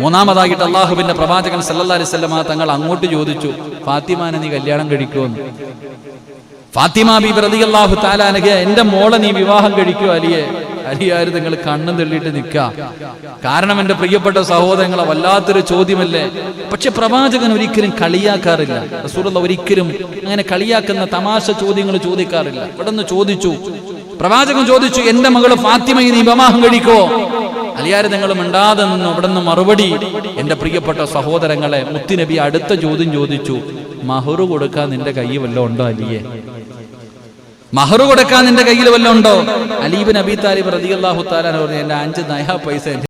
മൂന്നാമതായിട്ട് അള്ളാഹുബിന്റെ പ്രവാചകൻ സല്ലല്ലാഹു അലൈഹി വസല്ലം തങ്ങൾ അങ്ങോട്ട് ചോദിച്ചു ഫാത്തിമാനെ നീ കല്യാണം കഴിക്കുമെന്ന് ഫാത്തിമ പ്രതി റളിയല്ലാഹു താലാനകെ എന്റെ മോളെ നീ വിവാഹം കഴിക്കൂ അലിയെ? അലിയാര് നിങ്ങൾ കണ്ണും തെള്ളിയിട്ട് നിൽക്ക കാരണം എന്റെ പ്രിയപ്പെട്ട സഹോദരങ്ങളെ വല്ലാത്തൊരു ചോദ്യമല്ലേ? പക്ഷെ പ്രവാചകൻ ഒരിക്കലും കളിയാക്കാറില്ല. റസൂലുള്ള ഒരിക്കലും അങ്ങനെ കളിയാക്കുന്ന തമാശ ചോദ്യങ്ങൾ ചോദിക്കാറില്ല. ഇവിടെ ചോദിച്ചു. പ്രവാചകൻ ചോദിച്ചു എന്റെ മകൾ ഫാത്തിമയെ നീ വിവാഹം കഴിക്കോ അലിയാരെ നിങ്ങൾ മിണ്ടാതെ നിന്നു. അവിടെ നിന്ന് മറുപടി എന്റെ പ്രിയപ്പെട്ട സഹോദരങ്ങളെ മുത്തുനബി അടുത്ത ചോദ്യം ചോദിച്ചു മഹറു കൊടുക്കാൻ നിന്റെ കൈ വല്ലതും ഉണ്ടോ അലിയെ? മഹർ കൊടുക്കാൻ നിന്റെ കയ്യിൽ വല്ലതും ഉണ്ടോ? അലീബിൻ അബി താലിബ് റതി അള്ളാഹു താലാൻ പറഞ്ഞു എന്റെ അഞ്ച് നയ പൈസ